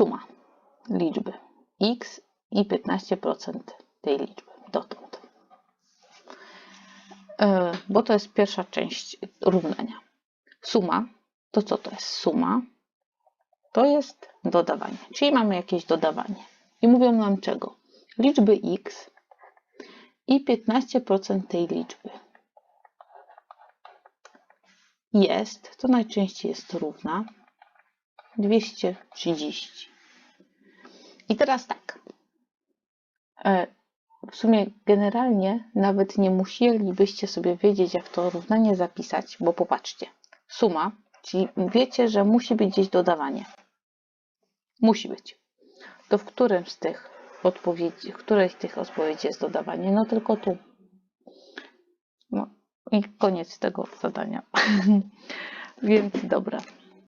suma liczby x i 15% tej liczby dotąd. E, Bo to jest pierwsza część równania. Suma, to co to jest suma? To jest dodawanie, czyli mamy jakieś dodawanie. I mówią nam czego? Liczby x i 15% tej liczby jest, to najczęściej jest równa 230. I teraz tak. E, W sumie generalnie nawet nie musielibyście sobie wiedzieć, jak to równanie zapisać, bo popatrzcie. Suma, czyli wiecie, że musi być gdzieś dodawanie. Musi być. To w którym z tych odpowiedzi, w której z tych odpowiedzi jest dodawanie? No tylko tu. No i koniec tego zadania. Więc dobra.